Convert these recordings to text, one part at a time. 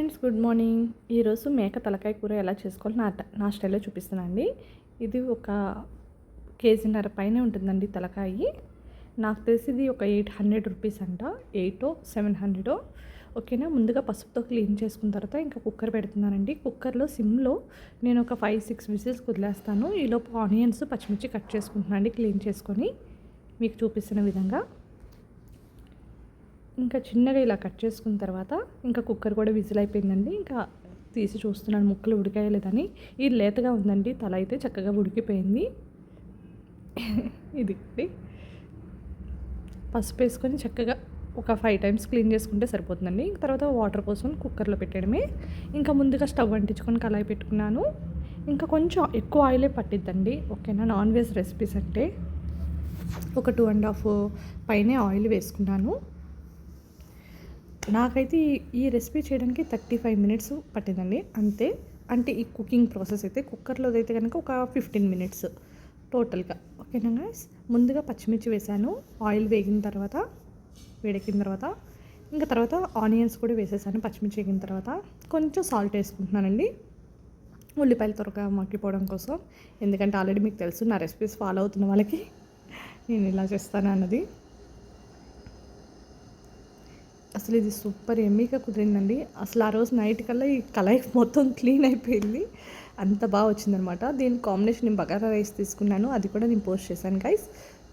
Friends good morning. ఈరోజు మేక తలకాయ కూర ఎలా చేసుకోవాలో నా నా స్టైల్లో చూపిస్తానండి ఇది ఒక కేజీన్నర పైన ఉంటుందండి తలకాయి. నాకు తెలిసి ఇది ఒక ఎయిట్ హండ్రెడ్ రూపీస్ అంట. ఎయిటో సెవెన్ హండ్రెడో. ఓకేనా? ముందుగా పసుపుతో క్లీన్ చేసుకున్న తర్వాత ఇంకా కుక్కర్ పెడుతున్నానండి. కుక్కర్లో సిమ్లో నేను ఒక ఫైవ్ సిక్స్ విజిల్స్ కుదిలేస్తాను. ఈలోపు ఆనియన్స్ పచ్చిమిర్చి కట్ చేసుకుంటున్నాను అండి క్లీన్ చేసుకొని. మీకు చూపిస్తున్న విధంగా. ఇంకా చిన్నగా ఇలా కట్ చేసుకున్న తర్వాత ఇంకా కుక్కర్ కూడా విజిల్ అయిపోయిందండి ఇంకా తీసి చూస్తున్నాను ముక్కలు ఉడికాయలేదని. ఇది లేతగా ఉందండి తల అయితే చక్కగా ఉడికిపోయింది. ఇది పసుపు వేసుకొని చక్కగా ఒక ఫైవ్ టైమ్స్ క్లీన్ చేసుకుంటే సరిపోతుందండి. ఇంక తర్వాత వాటర్ పోసుకొని కుక్కర్లో పెట్టడమే. ఇంకా ముందుగా స్టవ్ అంటించుకొని కళాయి పెట్టుకున్నాను. ఇంకా కొంచెం ఎక్కువ ఆయిలే పట్టిద్దండి. ఓకేనా? నాన్ వెజ్ రెసిపీస్ అంటే ఒక టూ అండ్ హాఫ్ పైనే ఆయిల్ వేసుకున్నాను. నాకైతే ఈ రెసిపీ చేయడానికి థర్టీ ఫైవ్ మినిట్స్ పట్టిందండి. అంతే. అంటే ఈ కుకింగ్ ప్రాసెస్ అయితే కుక్కర్లో అయితే కనుక ఒక ఫిఫ్టీన్ మినిట్స్ టోటల్గా. ఓకేనా గైస్ ముందుగా పచ్చిమిర్చి వేసాను. ఆయిల్ వేగిన తర్వాత వేడెక్కిన తర్వాత ఇంకా తర్వాత ఆనియన్స్ కూడా వేసేసాను పచ్చిమిర్చి వేగిన తర్వాత. కొంచెం సాల్ట్ వేసుకుంటున్నానండి. ఉల్లిపాయలు త్వరగా మగ్గిపోవడం కోసం. ఎందుకంటే ఆల్రెడీ మీకు తెలుసు నా రెసిపీస్ ఫాలో అవుతున్న వాళ్ళకి నేను ఇలా చేస్తాను అన్నది. అసలు ఇది సూపర్ ఎమ్మీగా కుదిరిందండి. అసలు ఆ రోజు నైట్ కల్లా ఈ కళాయి మొత్తం క్లీన్ అయిపోయింది. అంత బాగా వచ్చిందనమాట దీని కాంబినేషన్ నేను బగారా రైస్ తీసుకున్నాను. అది కూడా నేను పోస్ట్ చేశాను గైస్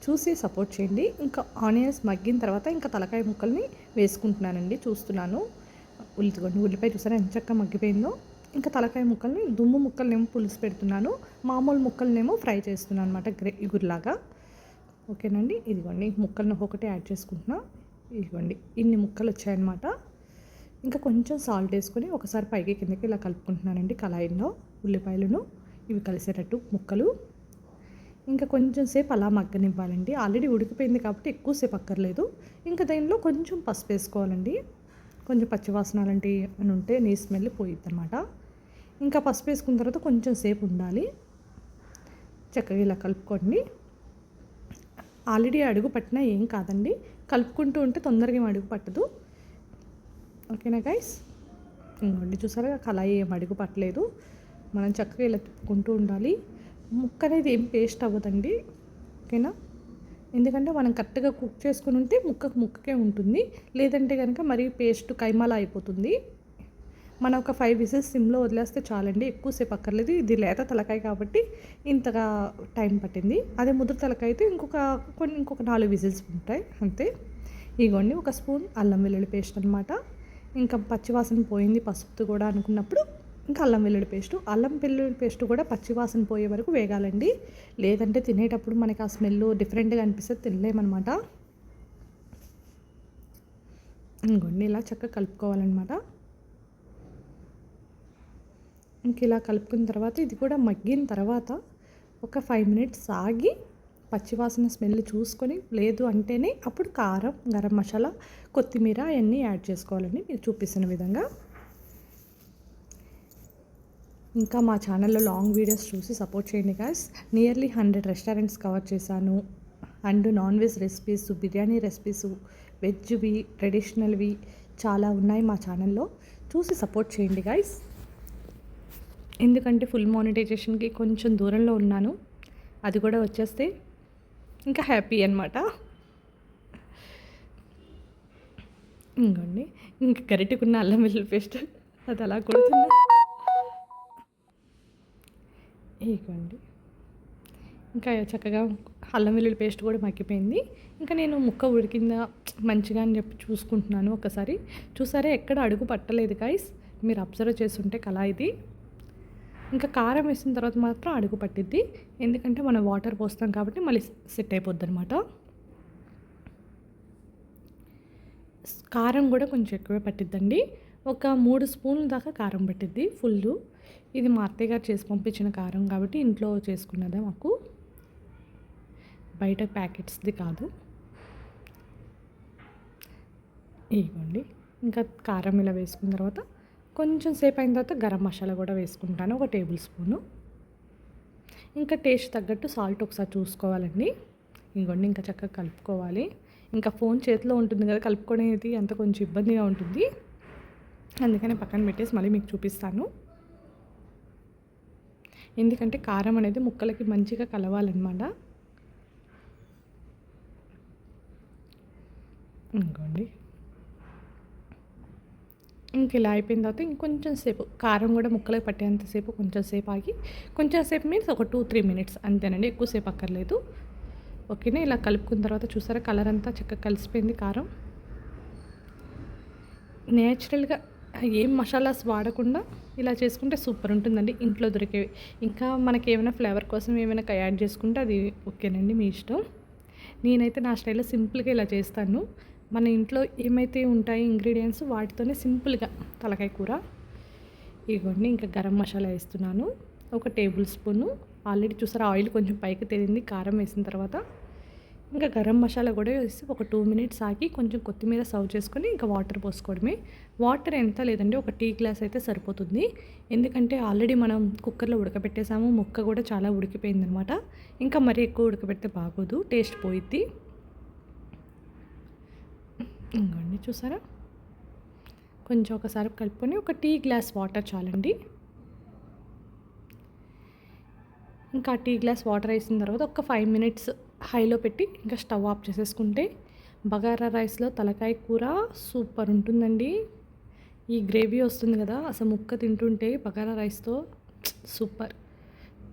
చూసి సపోర్ట్ చేయండి. ఇంకా ఆనియన్స్ మగ్గిన తర్వాత ఇంకా తలకాయ ముక్కల్ని వేసుకుంటున్నానండి చూస్తున్నాను. ఉల్లిగొండి ఉల్లిపాయ చూసారా ఎంత చక్కగా మగ్గిపోయిందో. ఇంకా తలకాయ ముక్కల్ని దుమ్ము ముక్కలనేమో పులుసు పెడుతున్నాను. మామూలు ముక్కలనేమో ఫ్రై చేస్తున్నాను అనమాట గ్రే ఇగురులాగా. ఓకేనండి ఇదిగోండి ముక్కలను ఒకటే యాడ్ చేసుకుంటున్నాను ఇదిగోండి ఇన్ని ముక్కలు వచ్చాయన్నమాట ఇంకా కొంచెం సాల్ట్ వేసుకొని ఒకసారి పైకి కిందకి ఇలా కలుపుకుంటున్నానండి కళాయిలో ఉల్లిపాయలను. ఇవి కలిసేటట్టు ముక్కలు. ఇంకా కొంచెం సేపు అలా మగ్గనివ్వాలండి. ఆల్రెడీ ఉడికిపోయింది కాబట్టి ఎక్కువసేపు అక్కర్లేదు. ఇంకా దీనిలో కొంచెం పసుపు వేసుకోవాలండి. కొంచెం పచ్చివాసన అలాంటి అని ఉంటే నీ స్మెల్ పోయిద్ది అనమాట ఇంకా పసుపు వేసుకున్న తర్వాత కొంచెం సేపు ఉండాలి. చక్కగా ఇలా కలుపుకోండి. ఆల్రెడీ అడుగు పట్టినా ఏం కాదండి. కలుపుకుంటూ ఉంటే తొందరగా మడుగు అడుగు పట్టదు. ఓకేనా గైస్ ఇంకోండి చూసారా కళాయి ఏం అడుగు పట్టలేదు. మనం చక్కగా ఇలా తిప్పుకుంటూ ఉండాలి. ముక్క అనేది ఏం పేస్ట్ అవ్వదండి. ఓకేనా? ఎందుకంటే మనం కరెక్ట్గా కుక్ చేసుకుని ఉంటే ముక్కకు ముక్కకే ఉంటుంది. లేదంటే కనుక మరీ పేస్ట్ కైమాలా అయిపోతుంది. మనం ఒక ఫైవ్ విజిల్స్ సిమ్లో వదిలేస్తే చాలండి ఎక్కువసేపు అక్కర్లేదు. ఇది లేత తలకాయ కాబట్టి ఇంతగా టైం పట్టింది. అదే ముదురు తలకాయ అయితే ఇంకొక కొన్ని ఇంకొక నాలుగు విజిల్స్ ఉంటాయి అంతే. ఇగోండి ఒక స్పూన్ అల్లం వెల్లుల్లి పేస్ట్ అనమాట ఇంకా పచ్చివాసన పోయింది పసుపు కూడా అనుకున్నప్పుడు ఇంకా అల్లం వెల్లుల్లి పేస్ట్. అల్లం వెల్లుల్లి పేస్ట్ కూడా పచ్చివాసన పోయే వరకు వేగాలండి. లేదంటే తినేటప్పుడు మనకి ఆ స్మెల్ డిఫరెంట్గా అనిపిస్తే తినలేమన్నమాట. ఇంకొండి ఇలా చక్కగా కలుపుకోవాలన్నమాట. ఇంక ఇలా కలుపుకున్న తర్వాత ఇది కూడా మగ్గిన తర్వాత ఒక ఫైవ్ మినిట్స్ ఆగి పచ్చివాసన స్మెల్ చూసుకొని లేదు అంటేనే అప్పుడు కారం గరం మసాలా కొత్తిమీర అవన్నీ యాడ్ చేసుకోవాలని మీరు చూపిస్తున్న విధంగా. ఇంకా మా ఛానల్లో లాంగ్ వీడియోస్ చూసి సపోర్ట్ చేయండి guys nearly hundred restaurants cover చేశాను. And non veg recipes biryani recipes వెజ్వి ట్రెడిషనల్వి చాలా ఉన్నాయి మా ఛానల్లో చూసి సపోర్ట్ చేయండి గాయస్ ఎందుకంటే ఫుల్ మానిటైజేషన్కి కొంచెం దూరంలో ఉన్నాను. అది కూడా వచ్చేస్తే ఇంకా హ్యాపీ అనమాట ఇంకోండి ఇంక గరిటికున్న అల్లం వెల్లుల్లి పేస్ట్ అది అలా కొడుతుంది ఇగోండి ఇంకా చక్కగా అల్లం వెల్లుల్లి పేస్ట్ కూడా మగ్గిపోయింది. ఇంకా నేను ముక్క ఉడికిందా మంచిగా అని చెప్పి చూసుకుంటున్నాను ఒకసారి. చూసారా ఎక్కడ అడుగు పట్టలేదు గాయస్ మీరు అబ్జర్వ్ చేస్తుంటే కళా ఇది. ఇంకా కారం వేసిన తర్వాత మాత్రం అడుగు పట్టిద్ది. ఎందుకంటే మనం వాటర్ పోస్తాం కాబట్టి మళ్ళీ సెట్ అయిపోద్ది అనమాట కారం కూడా కొంచెం ఎక్కువే పట్టిద్దండి. ఒక మూడు స్పూన్ల దాకా కారం పట్టిద్ది ఫుల్ ఇది మా అత్తయ్య గారు చేసి పంపించిన కారం కాబట్టి ఇంట్లో చేసుకున్నదే మాకు. బయట ప్యాకెట్స్ది కాదు. ఇవ్వండి. ఇంకా కారం ఇలా వేసుకున్న తర్వాత కొంచెం సేపు అయిన తర్వాత గరం మసాలా కూడా వేసుకుంటాను ఒక టేబుల్ స్పూను. ఇంకా టేస్ట్ తగ్గట్టు సాల్ట్ ఒకసారి చూసుకోవాలండి. ఇంకొండి ఇంకా చక్కగా కలుపుకోవాలి. ఇంకా ఫోన్ చేతిలో ఉంటుంది కదా కలుపుకునేది అంత కొంచెం ఇబ్బందిగా ఉంటుంది. అందుకని పక్కన పెట్టేసి మళ్ళీ మీకు చూపిస్తాను. ఎందుకంటే కారం అనేది ముక్కలకి మంచిగా కలవాలన్నమాట. ఇంకోండి ఇంక ఇలా అయిపోయిన తర్వాత ఇంకొంచెం సేపు కారం కూడా ముక్కలకు పట్టేంతసేపు కొంచెం సేపు ఆగి కొంచెం సేపు మీన్స్ ఒక టూ త్రీ మినిట్స్ అంతేనండి ఎక్కువసేపు అక్కర్లేదు. ఓకేనా? ఇలా కలుపుకున్న తర్వాత చూసారా కలర్ అంతా చక్కగా కలిసిపోయింది కారం. నేచురల్గా ఏం మసాలాస్ వాడకుండా ఇలా చేసుకుంటే సూపర్ ఉంటుందండి ఇంట్లో దొరికేవి. ఇంకా మనకి ఏమైనా ఫ్లేవర్ కోసం ఏమైనా యాడ్ చేసుకుంటే అది ఓకేనండి మీ ఇష్టం. నేనైతే నా స్టైల్లో సింపుల్గా ఇలా చేస్తాను. మన ఇంట్లో ఏమైతే ఉంటాయి ఇంగ్రీడియంట్స్ వాటితోనే సింపుల్గా తలకాయ కూర ఇవన్నీ ఇంకా గరం మసాలా వేస్తున్నాను. ఒక టేబుల్ స్పూను ఆల్రెడీ చూసారా ఆయిల్ కొంచెం పైకి తేలింది కారం వేసిన తర్వాత ఇంకా గరం మసాలా కూడా వేసి ఒక టూ మినిట్స్ ఆగి కొంచెం కొత్తిమీర సర్వ్ చేసుకొని ఇంకా వాటర్ పోసుకోవడమే. వాటర్ ఎంత లేదండి ఒక టీ గ్లాస్ అయితే సరిపోతుంది. ఎందుకంటే ఆల్రెడీ మనం కుక్కర్లో ఉడకబెట్టేసాము ముక్క కూడా చాలా ఉడికిపోయిందనమాట. ఇంకా మరీ ఎక్కువ ఉడకబెడితే బాగోదు టేస్ట్ పోయిద్ది. ఇంకోండి చూసారా? కొంచెం ఒకసారి కలుపుకొని ఒక టీ గ్లాస్ వాటర్ చాలండి. ఇంకా టీ గ్లాస్ వాటర్ వేసిన తర్వాత ఒక ఫైవ్ మినిట్స్ హైలో పెట్టి ఇంకా స్టవ్ ఆఫ్ చేసేసుకుంటే బగారా రైస్లో తలకాయ కూర సూపర్ ఉంటుందండి. ఈ గ్రేవీ వస్తుంది కదా అసలు ముక్క తింటుంటే బగారా రైస్తో సూపర్.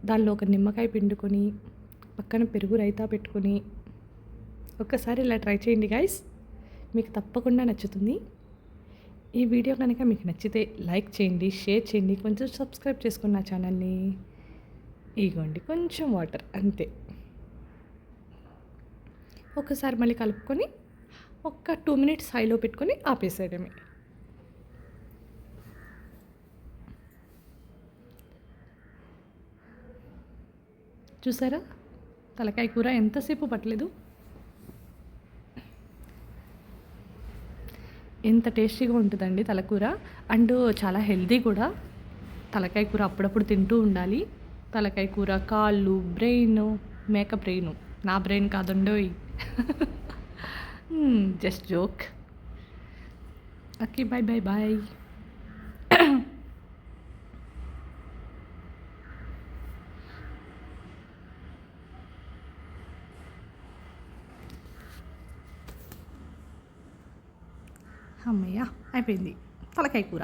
దానిలో ఒక నిమ్మకాయ పిండుకొని పక్కన పెరుగు రైతా పెట్టుకొని ఒక్కసారి ఇలా ట్రై చేయండి గాయస్ మీకు తప్పకుండా నచ్చుతుంది. ఈ వీడియో కనుక మీకు నచ్చితే లైక్ చేయండి షేర్ చేయండి కొంచెం సబ్స్క్రైబ్ చేసుకున్న ఛానల్ని. ఇగోండి కొంచెం వాటర్ అంతే. ఒకసారి మళ్ళీ కలుపుకొని ఒక టూ మినిట్స్ హైలో పెట్టుకొని ఆపేసేయడమే. చూసారా? తలకాయ కూర ఎంతసేపు పట్టలేదు? ఎంత టేస్టీగా ఉంటుందండి తలకూర. అండ్ చాలా హెల్తీ కూడా. తలకాయ కూర అప్పుడప్పుడు తింటూ ఉండాలి. తలకాయ కూర కాళ్ళు బ్రెయిన్ మేక బ్రెయిన్. నా brain కాదండోయ్. Just joke. Okay bye bye bye అమ్మయ్య అయిపోయింది. తలకాయ కూర.